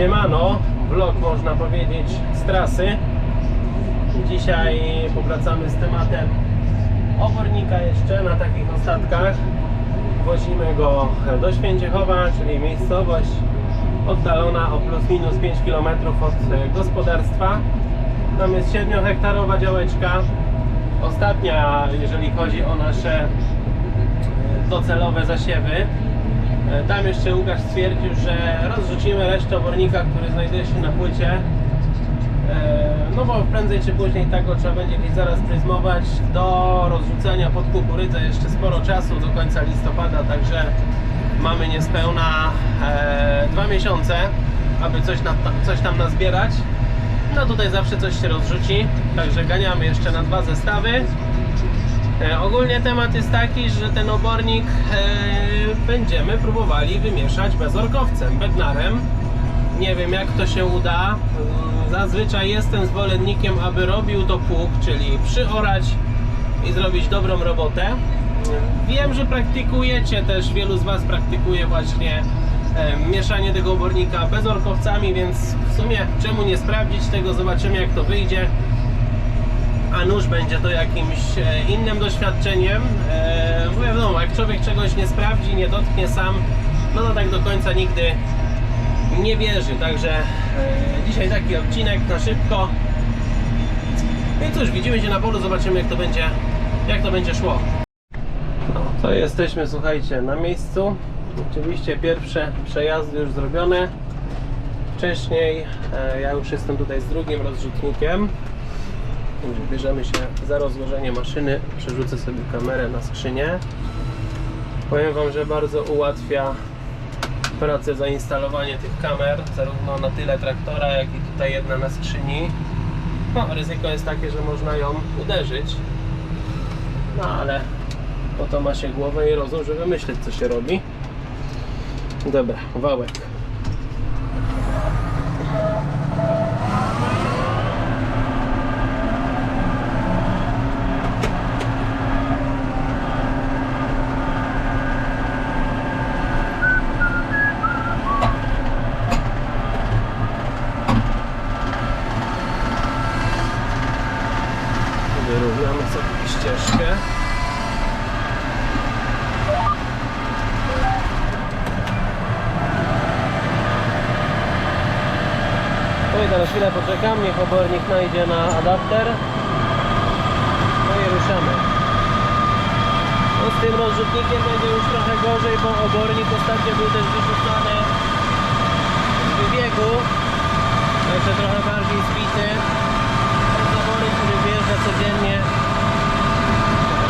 Siemano, vlog można powiedzieć z trasy. Dzisiaj powracamy z tematem obornika jeszcze na takich ostatkach. Wozimy go do Święciechowa, czyli miejscowość oddalona o plus minus 5 km od e, gospodarstwa. Tam jest 7 hektarowa działeczka. Ostatnia, jeżeli chodzi o nasze e, docelowe zasiewy. E, Tam jeszcze Łukasz stwierdził, że rozrzucimy resztę obornika, który znajduje się na płycie. E, No bo prędzej czy później tak go trzeba będzie gdzieś zaraz pryzmować. Do rozrzucenia pod kukurydzę jeszcze sporo czasu, do końca listopada, także mamy niespełna e, dwa miesiące, aby coś, na, coś tam nazbierać. No tutaj zawsze coś się rozrzuci, także ganiamy jeszcze na dwa zestawy. E, Ogólnie temat jest taki, że ten obornik e, będziemy próbowali wymieszać bezorkowcem, bednarem. Nie wiem jak to się uda. Mm, Zazwyczaj jestem zwolennikiem, aby robił to pług, czyli przyorać i zrobić dobrą robotę. Mm, Wiem, że praktykujecie też, wielu z Was praktykuje właśnie e, mieszanie tego obornika bezorkowcami, więc w sumie czemu nie sprawdzić tego, zobaczymy jak to wyjdzie a nuż będzie to jakimś e, innym doświadczeniem. E, Bo wiadomo, jak człowiek czegoś nie sprawdzi, nie dotknie sam, no to tak do końca nigdy nie wierzy. Także e, dzisiaj taki odcinek na szybko. No i cóż, widzimy się na polu, zobaczymy jak to będzie, jak to będzie szło. No, to jesteśmy, słuchajcie, na miejscu. Oczywiście pierwsze przejazdy już zrobione. Wcześniej e, ja już jestem tutaj z drugim rozrzutnikiem. Bierzemy się za rozłożenie maszyny, przerzucę sobie kamerę na skrzynię. Powiem Wam, że bardzo ułatwia pracę zainstalowanie tych kamer, zarówno na tyle traktora, jak i tutaj jedna na skrzyni. No, ryzyko jest takie, że można ją uderzyć. No ale po to ma się głowę i rozum, żeby myśleć co się robi. Dobra, wałek. Wyrównamy sobie ścieżkę. No i poczekam, niech obornik najdzie na adapter. No i ruszamy. No z tym rozrzutnikiem będzie już trochę gorzej, bo obornik ostatnio był też wyrzucany z wybiegu. Także trochę bardziej zbity. Ten zaworek, który wyjeżdża codziennie,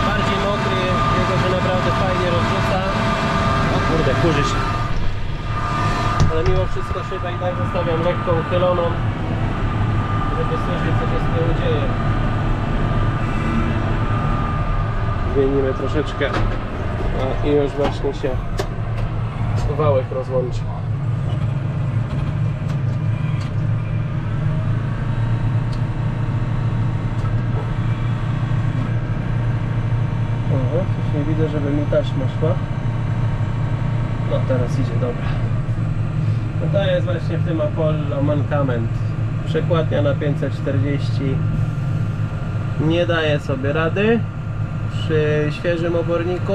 bardziej mokry, jego się naprawdę fajnie rozrzuca. O kurde, kurzy się. Ale mimo wszystko szybę i tak zostawiam lekko uchyloną, słyszeć co się z tyłu dzieje. Zmienimy troszeczkę a, i już właśnie się wałek rozłączył. Aha, coś nie widzę, żeby mi taśma szła. No teraz idzie, dobra. No to jest właśnie w tym Apollo mankament. Przekładnia na 540 nie daje sobie rady przy świeżym oborniku.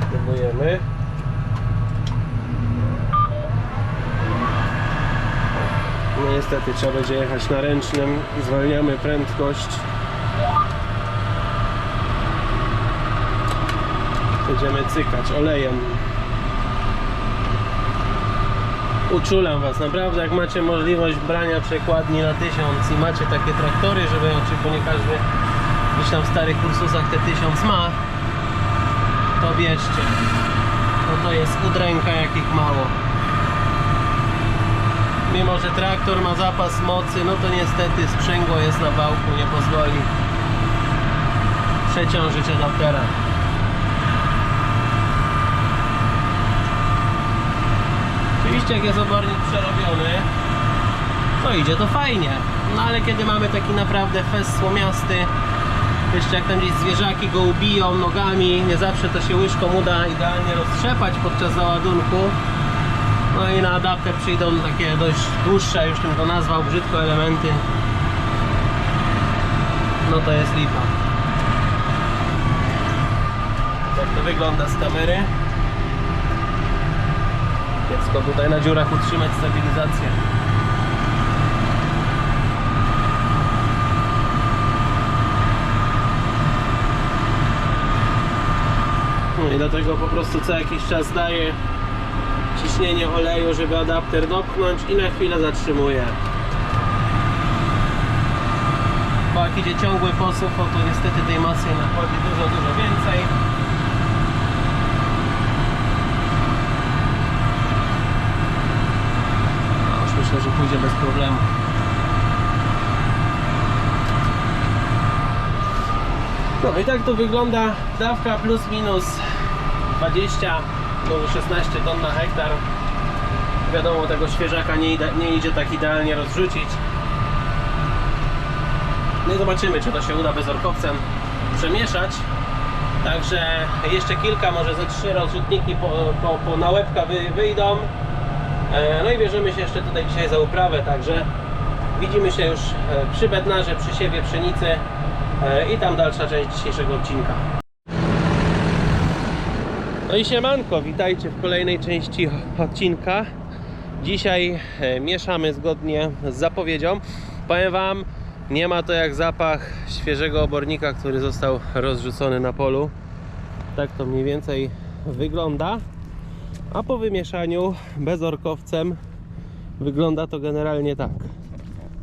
Spróbujemy. No niestety trzeba będzie jechać na ręcznym. Zwalniamy prędkość. Będziemy cykać olejem. Uczulam Was, naprawdę jak macie możliwość brania przekładni na 1000 i macie takie traktory, żeby, czy bo nie każdy gdzieś tam w starych kursusach te 1000 ma, to wierzcie, no to jest udręka jakich mało. Mimo, że traktor ma zapas mocy, no to niestety sprzęgło jest na wałku, nie pozwoli przeciążyć adaptera. Oczywiście jest obornik przerobiony, to idzie to fajnie. No ale kiedy mamy taki naprawdę fest słomiasty, jeszcze jak tam gdzieś zwierzaki go ubiją nogami, nie zawsze to się łyżką uda idealnie roztrzepać podczas załadunku. No i na adapter przyjdą takie dość dłuższe, już bym to nazwał brzydko elementy. No to jest lipa. Tak to wygląda z kamery. Kiepsko tutaj na dziurach utrzymać stabilizację. No i dlatego po prostu co jakiś czas daję ciśnienie oleju, żeby adapter dopchnąć i na chwilę zatrzymuję. Bo jak idzie ciągły posuw, to niestety tej masy nachodzi dużo, dużo więcej. No już myślę, że pójdzie bez problemu. No i tak to wygląda dawka plus minus 20 do 16 ton na hektar. Wiadomo, tego świeżaka nie, nie idzie tak idealnie rozrzucić. No i zobaczymy, czy to się uda bezorkowcem przemieszać. Także jeszcze kilka, może ze trzy rozrzutniki po, po, po wy, wyjdą. E, No i bierzemy się jeszcze tutaj dzisiaj za uprawę, także widzimy się już e, przy bednarze, przy siewie pszenicy e, i tam dalsza część dzisiejszego odcinka. No i siemanko, witajcie w kolejnej części odcinka. Dzisiaj mieszamy zgodnie z zapowiedzią. Powiem Wam, nie ma to jak zapach świeżego obornika, który został rozrzucony na polu. Tak to mniej więcej wygląda. A po wymieszaniu bezorkowcem wygląda to generalnie tak.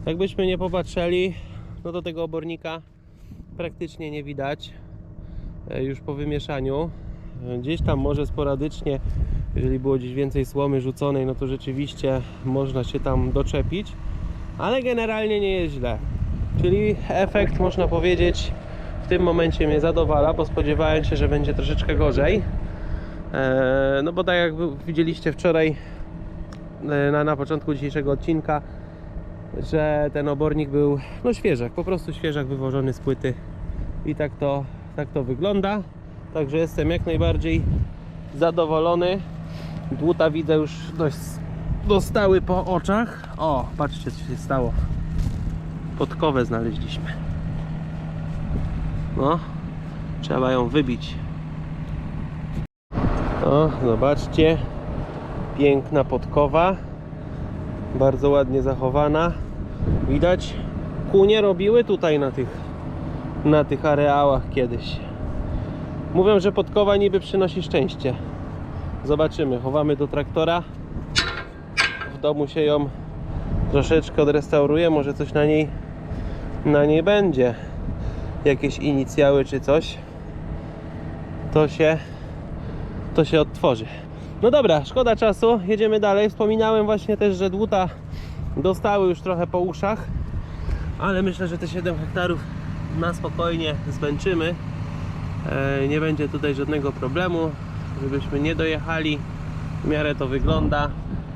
Jakbyśmy nie popatrzyli, no to tego obornika praktycznie nie widać e, już po wymieszaniu. Gdzieś tam może sporadycznie, jeżeli było gdzieś więcej słomy rzuconej, no to rzeczywiście można się tam doczepić, ale generalnie nie jest źle. Czyli efekt można powiedzieć w tym momencie mnie zadowala, bo spodziewałem się, że będzie troszeczkę gorzej. E, No bo tak jak widzieliście wczoraj e, na, na początku dzisiejszego odcinka, że ten obornik był no świeżak, po prostu świeżak wywożony z płyty i tak to, tak to wygląda. Także jestem jak najbardziej zadowolony. Dłuta widzę już dość dostały po oczach. O, patrzcie co się stało. Podkowę znaleźliśmy. No, trzeba ją wybić. O, zobaczcie. Piękna podkowa. Bardzo ładnie zachowana. Widać, kunie robiły tutaj na tych, na tych areałach kiedyś. Mówią, że podkowa niby przynosi szczęście. Zobaczymy. Chowamy do traktora. W domu się ją troszeczkę odrestauruje. Może coś na niej, na niej będzie. Jakieś inicjały czy coś. To się, to się odtworzy. No dobra, szkoda czasu. Jedziemy dalej. Wspominałem właśnie też, że dłuta dostały już trochę po uszach. Ale myślę, że te 7 hektarów na spokojnie zmęczymy. E, nie będzie tutaj żadnego problemu, żebyśmy nie dojechali. W miarę to wygląda.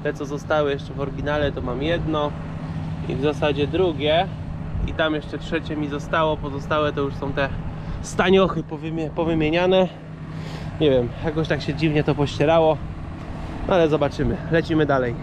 Te co zostały jeszcze w oryginale to mam jedno i w zasadzie drugie. I tam jeszcze trzecie mi zostało. Pozostałe to już są te staniochy powymie- powymieniane. Nie wiem, jakoś tak się dziwnie to pościerało. Ale zobaczymy. Lecimy dalej.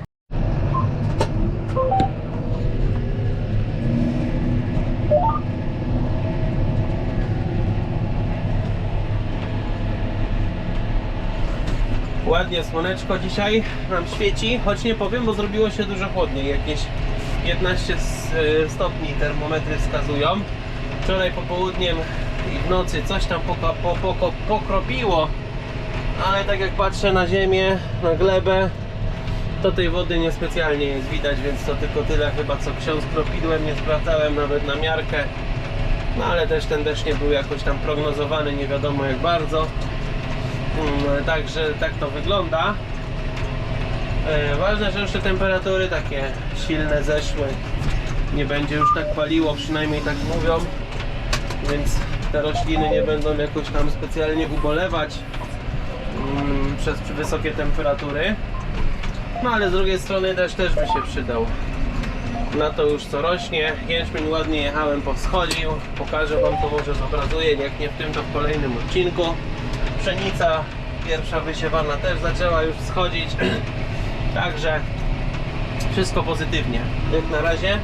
Ładnie słoneczko dzisiaj nam świeci, choć nie powiem, bo zrobiło się dużo chłodniej. Jakieś 15 s- y, stopni termometry wskazują. Wczoraj popołudniem i w nocy coś tam pokropiło, ale tak jak patrzę na ziemię, na glebę, to tej wody niespecjalnie jest widać, więc to tylko tyle chyba co ksiądz kropidłem, nie sprawdzałem nawet na miarkę. No ale też ten deszcz nie był jakoś tam prognozowany, nie wiadomo jak bardzo. Mm, Także tak to wygląda. E, Ważne, że już te temperatury takie silne zeszły. Nie będzie już tak paliło, przynajmniej tak mówią. Więc te rośliny nie będą jakoś tam specjalnie ubolewać przez wysokie temperatury. No ale z drugiej strony też też by się przydał. Na to już co rośnie. Jęczmień ładnie jechałem, powschodził. Pokażę Wam to może zobrazuję, jak nie w tym to w kolejnym odcinku. Pszenica pierwsza wysiewana też zaczęła już wschodzić. Także wszystko pozytywnie. Jak na razie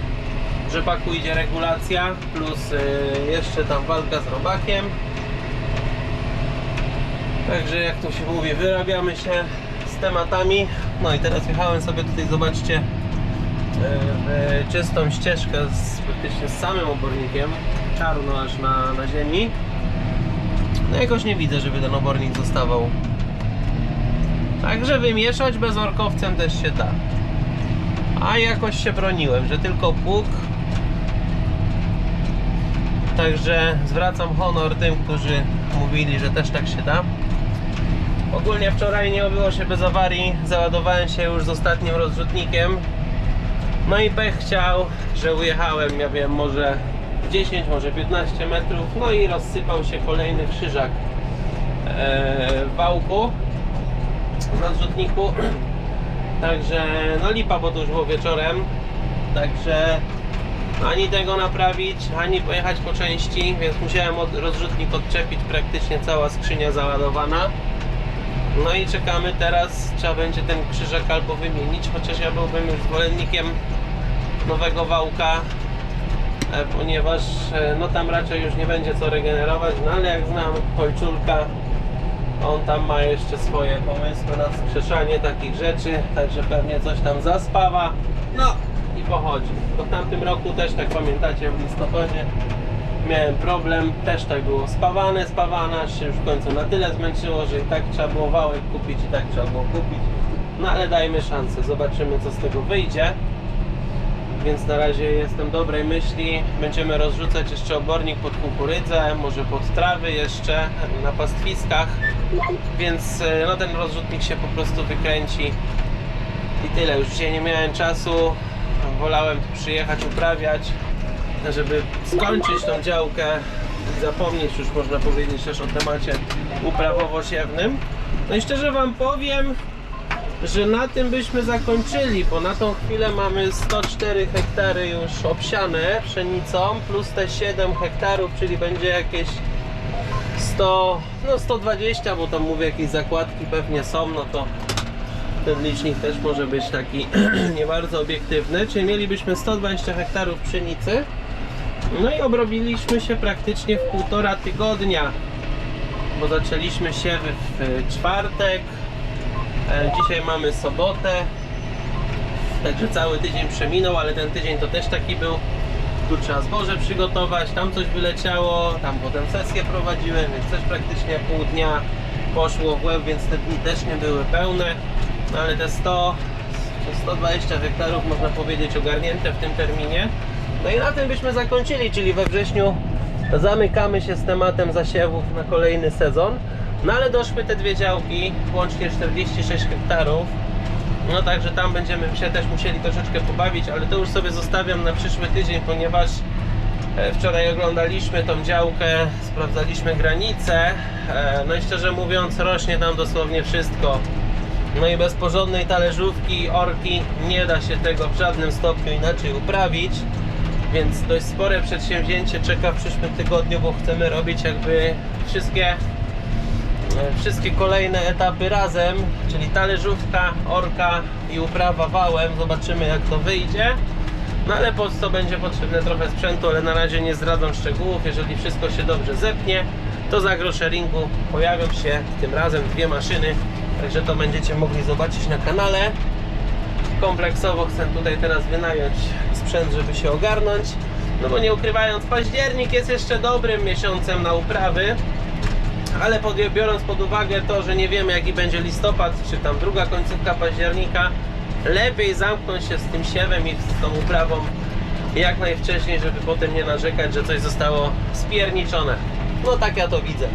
rzepaku idzie regulacja plus y, jeszcze tam walka z robakiem. Także jak to się mówi, wyrabiamy się z tematami. No i teraz jechałem sobie tutaj, zobaczcie, y, w czystą ścieżkę z, praktycznie z samym obornikiem. Czarno aż na, na ziemi. No jakoś nie widzę, żeby ten obornik zostawał. Także wymieszać bezorkowcem też się da. A jakoś się broniłem, że tylko pług. Także zwracam honor tym, którzy mówili, że też tak się da. Ogólnie wczoraj nie obyło się bez awarii. Załadowałem się już z ostatnim rozrzutnikiem. No i pech chciał, że ujechałem, ja wiem, może 10, może 15 metrów. No i rozsypał się kolejny krzyżak e, w wałku w rozrzutniku. Także no lipa, bo to już było wieczorem. Także ani tego naprawić, ani pojechać po części, więc musiałem od, rozrzutnik odczepić, praktycznie cała skrzynia załadowana. No i czekamy teraz, trzeba będzie ten krzyżak albo wymienić, chociaż ja byłbym już zwolennikiem nowego wałka, e, ponieważ e, no tam raczej już nie będzie co regenerować, no ale jak znam Kolczulka, on tam ma jeszcze swoje pomysły na skrzeszanie takich rzeczy, także pewnie coś tam zaspawa. No i pochodzi. Bo w tamtym roku też tak pamiętacie w listopadzie miałem problem, też tak było spawane, aż się już w końcu na tyle zmęczyło, że i tak trzeba było wałek kupić, i tak trzeba było kupić. No ale dajmy szansę, zobaczymy co z tego wyjdzie. Więc na razie jestem dobrej myśli. Będziemy rozrzucać jeszcze obornik pod kukurydzę, może pod trawy jeszcze na pastwiskach. Więc e, no, ten rozrzutnik się po prostu wykręci. I tyle. Już dzisiaj nie miałem czasu. Wolałem tu przyjechać, uprawiać, żeby skończyć tą działkę i zapomnieć już można powiedzieć też o temacie uprawowo-siewnym. No i szczerze Wam powiem, że na tym byśmy zakończyli, bo na tą chwilę mamy 104 hektary już obsiane pszenicą, plus te 7 hektarów, czyli będzie jakieś 100, no 120, bo tam mówię jakieś zakładki pewnie są, no to ten licznik też może być taki nie bardzo obiektywny, czyli mielibyśmy 120 hektarów pszenicy, no i obrobiliśmy się praktycznie w półtora tygodnia, bo zaczęliśmy siewy w czwartek, E, Dzisiaj mamy sobotę, także cały tydzień przeminął, ale ten tydzień to też taki był. Tu trzeba zboże przygotować, tam coś wyleciało, tam potem sesję prowadziłem, więc też praktycznie pół dnia poszło w łeb, więc te dni też nie były pełne. No ale te 100, czy 120 hektarów można powiedzieć ogarnięte w tym terminie. No i na tym byśmy zakończyli, czyli we wrześniu zamykamy się z tematem zasiewów na kolejny sezon. No ale doszły te dwie działki, łącznie 46 hektarów. No także tam będziemy się też musieli troszeczkę pobawić, ale to już sobie zostawiam na przyszły tydzień, ponieważ e, wczoraj oglądaliśmy tą działkę, sprawdzaliśmy granice. e, No i szczerze mówiąc, rośnie tam dosłownie wszystko. No i bez porządnej talerzówki orki nie da się tego w żadnym stopniu inaczej uprawić. Więc dość spore przedsięwzięcie czeka w przyszłym tygodniu, bo chcemy robić jakby wszystkie e, wszystkie kolejne etapy razem, czyli talerzówka, orka i uprawa wałem. Zobaczymy jak to wyjdzie. No ale po co będzie potrzebne trochę sprzętu, ale na razie nie zdradzam szczegółów. Jeżeli wszystko się dobrze zepnie, to za groszeringu pojawią się tym razem dwie maszyny, także to będziecie mogli zobaczyć na kanale. Kompleksowo chcę tutaj teraz wynająć sprzęt, żeby się ogarnąć. No bo nie ukrywając, październik jest jeszcze dobrym miesiącem na uprawy ale pod, biorąc pod uwagę to, że nie wiemy jaki będzie listopad, czy tam druga końcówka października, lepiej zamknąć się z tym siewem i z tą uprawą jak najwcześniej, żeby potem nie narzekać, że coś zostało spierniczone. No tak ja to widzę.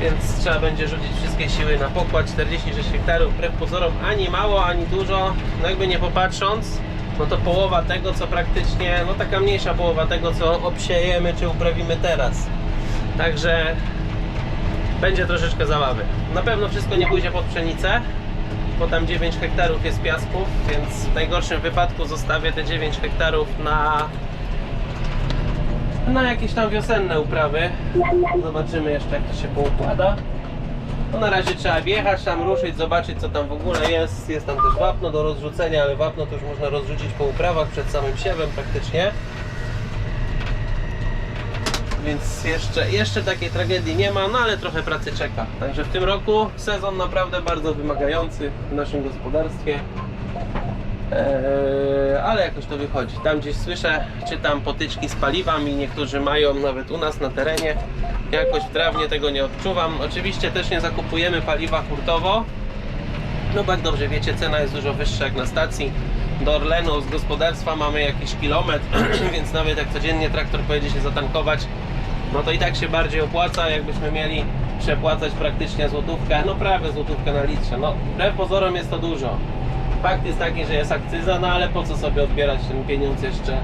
Więc trzeba będzie rzucić wszystkie siły na pokład 46 hektarów, wbrew pozorom ani mało, ani dużo, no jakby nie popatrząc, no to połowa tego, co praktycznie, no taka mniejsza połowa tego, co obsiejemy, czy uprawimy teraz. Także będzie troszeczkę zabawy. Na pewno wszystko nie pójdzie pod pszenicę, bo tam 9 hektarów jest piasków, więc w najgorszym wypadku zostawię te 9 hektarów na na jakieś tam wiosenne uprawy. Zobaczymy jeszcze jak to się poukłada. No na razie trzeba wjechać tam, ruszyć, zobaczyć co tam w ogóle jest. Jest tam też wapno do rozrzucenia, ale wapno to już można rozrzucić po uprawach przed samym siewem praktycznie. Więc jeszcze, jeszcze takiej tragedii nie ma, no ale trochę pracy czeka. Także w tym roku sezon naprawdę bardzo wymagający w naszym gospodarstwie. Eee, ale jakoś to wychodzi. Tam gdzieś słyszę, czytam potyczki z paliwami, niektórzy mają nawet u nas na terenie. Jakoś w trawnie tego nie odczuwam. Oczywiście też nie zakupujemy paliwa hurtowo. No bo jak dobrze wiecie, cena jest dużo wyższa jak na stacji. Do Orlenu z gospodarstwa mamy jakiś kilometr, więc nawet jak codziennie traktor pojedzie się zatankować, no to i tak się bardziej opłaca, jakbyśmy mieli przepłacać praktycznie złotówkę, no prawie złotówkę na litrze. No wbrew pozorom jest to dużo. Fakt jest taki, że jest akcyza, no ale po co sobie odbierać ten pieniądz jeszcze,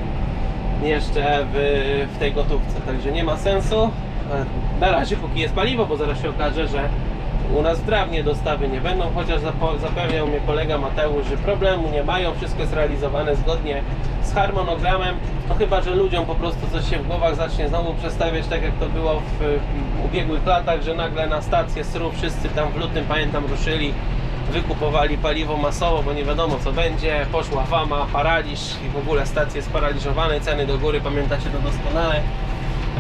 jeszcze w, w tej gotówce. Także nie ma sensu. E, Na razie póki jest paliwo, bo zaraz się okaże, że u nas w dostawy nie będą, chociaż zapewniał mnie kolega Mateusz, że problemu nie mają, wszystko jest realizowane zgodnie z harmonogramem, no chyba, że ludziom po prostu coś się w głowach zacznie znowu przestawiać, tak jak to było w, w ubiegłych latach, że nagle na stację SRU wszyscy tam w lutym, pamiętam, ruszyli, wykupowali paliwo masowo, bo nie wiadomo co będzie, poszła fama, paraliż i w ogóle stacje sparaliżowane, ceny do góry, pamiętacie to doskonale.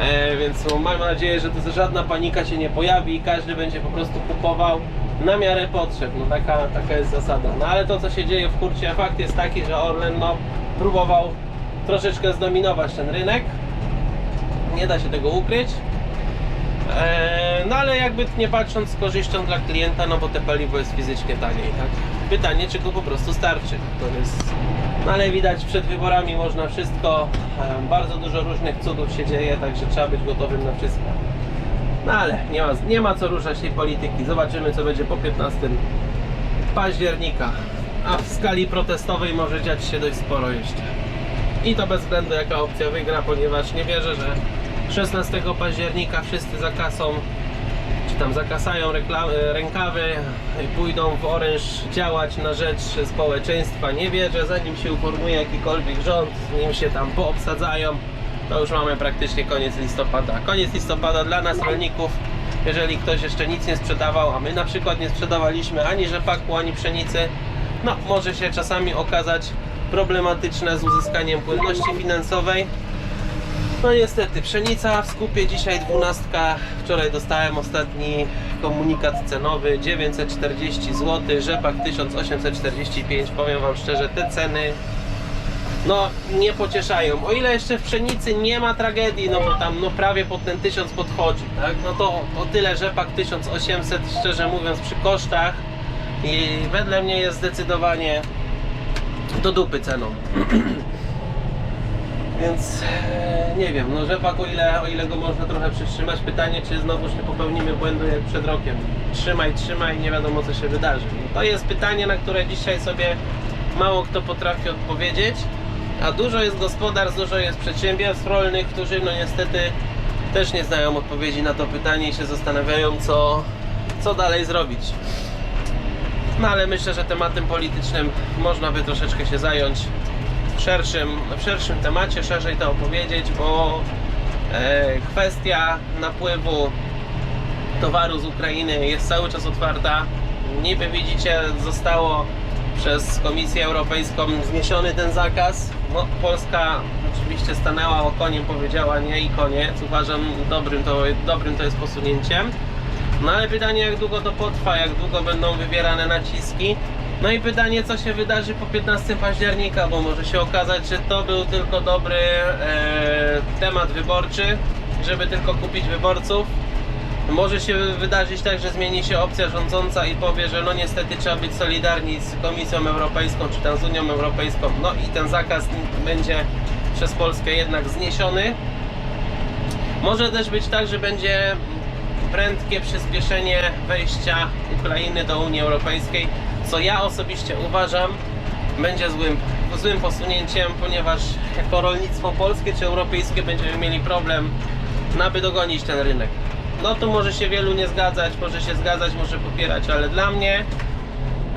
E, więc mam nadzieję, że to żadna panika się nie pojawi i każdy będzie po prostu kupował na miarę potrzeb. No taka, taka jest zasada. No ale to co się dzieje w hurcie, a fakt jest taki, że Orlen no, próbował troszeczkę zdominować ten rynek. Nie da się tego ukryć. E, no ale jakby nie patrząc z korzyścią dla klienta, no bo te paliwo jest fizycznie taniej, tak? Pytanie, czy go po prostu starczy. To jest... No ale widać, przed wyborami można wszystko. E, bardzo dużo różnych cudów się dzieje, także trzeba być gotowym na wszystko. No ale nie ma, nie ma co ruszać tej polityki. Zobaczymy, co będzie po 15 października. A w skali protestowej może dziać się dość sporo jeszcze. I to bez względu jaka opcja wygra, ponieważ nie wierzę, że 16 października wszyscy za kasą, czy tam zakasają e, rękawy i pójdą w oręż działać na rzecz społeczeństwa. Nie wierzę, zanim się uformuje jakikolwiek rząd, nim się tam poobsadzają, to już mamy praktycznie koniec listopada. Koniec listopada dla nas rolników, jeżeli ktoś jeszcze nic nie sprzedawał, a my na przykład nie sprzedawaliśmy ani rzepaku, ani pszenicy, no może się czasami okazać problematyczne z uzyskaniem płynności finansowej. No niestety, pszenica w skupie dzisiaj 12. Wczoraj dostałem ostatni komunikat cenowy 940 zł, rzepak 1845. Powiem Wam szczerze, te ceny no nie pocieszają. O ile jeszcze w pszenicy nie ma tragedii, no bo tam no prawie pod ten 1000 podchodzi, tak? No to o tyle rzepak 1800 szczerze mówiąc przy kosztach i wedle mnie jest zdecydowanie do dupy ceną. Więc e, nie wiem, no rzepak o ile, o ile go można trochę przytrzymać, pytanie czy znowuż nie popełnimy błędu jak przed rokiem. Trzymaj, trzymaj, nie wiadomo co się wydarzy. To jest pytanie, na które dzisiaj sobie mało kto potrafi odpowiedzieć, a dużo jest gospodarstw, dużo jest przedsiębiorstw rolnych, którzy no niestety też nie znają odpowiedzi na to pytanie i się zastanawiają co, co dalej zrobić. No ale myślę, że tematem politycznym można by troszeczkę się zająć w szerszym, w szerszym temacie, szerzej to opowiedzieć, bo e, kwestia napływu towaru z Ukrainy jest cały czas otwarta. Niby widzicie, zostało przez Komisję Europejską zniesiony ten zakaz. No, Polska oczywiście stanęła okoniem, powiedziała nie i koniec. Uważam dobrym to, dobrym to jest posunięciem. No ale pytanie jak długo to potrwa, jak długo będą wywierane naciski. No i pytanie co się wydarzy po 15 października, bo może się okazać, że to był tylko dobry e, temat wyborczy, żeby tylko kupić wyborców. Może się wydarzyć tak, że zmieni się opcja rządząca i powie, że no niestety trzeba być solidarni z Komisją Europejską czy tam z Unią Europejską. No i ten zakaz będzie przez Polskę jednak zniesiony. Może też być tak, że będzie prędkie przyspieszenie wejścia Ukrainy do Unii Europejskiej, co ja osobiście uważam będzie złym, złym posunięciem, ponieważ jako rolnictwo polskie czy europejskie będziemy mieli problem, aby dogonić ten rynek. No tu może się wielu nie zgadzać, może się zgadzać, może popierać, ale dla mnie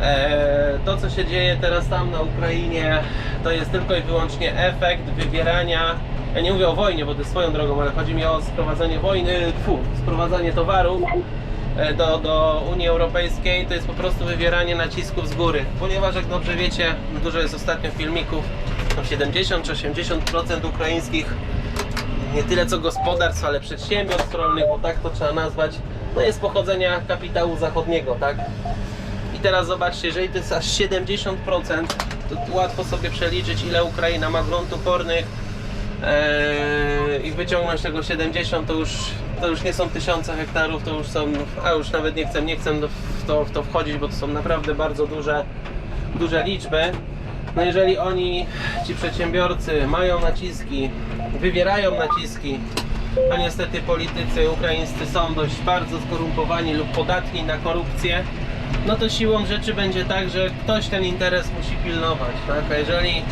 e, to co się dzieje teraz tam na Ukrainie to jest tylko i wyłącznie efekt wywierania ja nie mówię o wojnie, bo to jest swoją drogą, ale chodzi mi o sprowadzenie wojny, fu, sprowadzanie towaru do, do Unii Europejskiej, to jest po prostu wywieranie nacisków z góry. Ponieważ jak dobrze wiecie, dużo jest ostatnio filmików, no 70 czy 80% ukraińskich nie tyle co gospodarstw, ale przedsiębiorstw rolnych, bo tak to trzeba nazwać, no jest pochodzenia kapitału zachodniego, tak? I teraz zobaczcie, jeżeli to jest aż 70%, to łatwo sobie przeliczyć, ile Ukraina ma gruntów pornych eee, i wyciągnąć tego 70, to już, to już nie są tysiące hektarów, to już są, a już nawet nie chcę, nie chcę w to, w to wchodzić, bo to są naprawdę bardzo duże, duże liczby. No jeżeli oni, ci przedsiębiorcy mają naciski, wywierają naciski, a niestety politycy ukraińscy są dość bardzo skorumpowani lub podatni na korupcję, no to siłą rzeczy będzie tak, że ktoś ten interes musi pilnować, tak? A jeżeli e,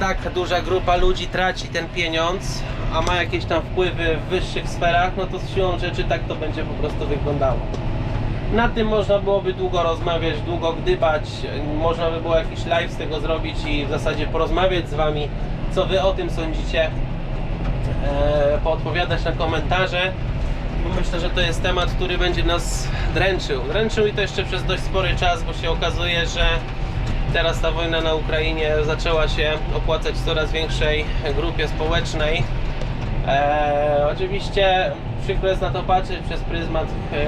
tak duża grupa ludzi traci ten pieniądz, a ma jakieś tam wpływy w wyższych sferach, no to siłą rzeczy tak to będzie po prostu wyglądało. Na tym można byłoby długo rozmawiać, długo gdybać, można by było jakiś live z tego zrobić i w zasadzie porozmawiać z Wami, co Wy o tym sądzicie, e, poodpowiadać na komentarze. Bo Myślę, że to jest temat, który będzie nas dręczył. Dręczył i to jeszcze przez dość spory czas, bo się okazuje, że teraz ta wojna na Ukrainie zaczęła się opłacać coraz większej grupie społecznej. E, oczywiście przykro jest na to patrzeć przez pryzmat e,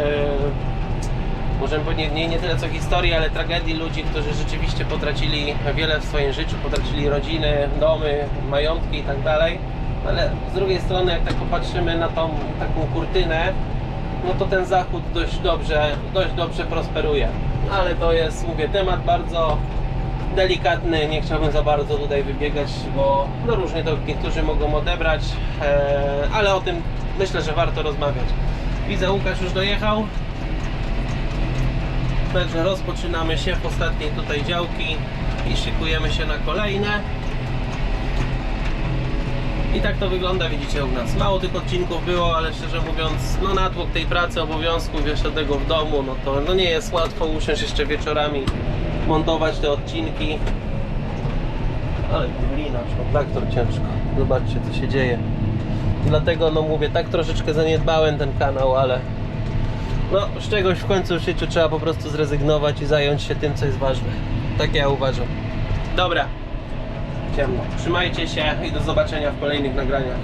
możemy powiedzieć nie, nie tyle co historii, ale tragedii ludzi, którzy rzeczywiście potracili wiele w swoim życiu, potracili rodziny, domy, majątki i tak. Ale z drugiej strony, jak tak popatrzymy na tą taką kurtynę, no to ten zachód dość dobrze, dość dobrze prosperuje. Ale to jest, mówię, temat bardzo delikatny, nie chciałbym za bardzo tutaj wybiegać, bo no różnie to niektórzy mogą odebrać, e, ale o tym myślę, że warto rozmawiać. Widzę, Łukasz już dojechał. Także rozpoczynamy się w ostatniej tutaj działki i szykujemy się na kolejne. I tak to wygląda, widzicie u nas. Mało tych odcinków było, ale szczerze mówiąc, no natłok tej pracy, obowiązków jeszcze tego w domu, no to no nie jest łatwo usiąść jeszcze wieczorami, montować te odcinki. Ale glina, traktor ciężko. Zobaczcie co się dzieje. Dlatego no mówię, tak troszeczkę zaniedbałem ten kanał, ale no, z czegoś w końcu w życiu trzeba po prostu zrezygnować i zająć się tym, co jest ważne. Tak ja uważam. Dobra. Ciemno. Trzymajcie się i do zobaczenia w kolejnych nagraniach.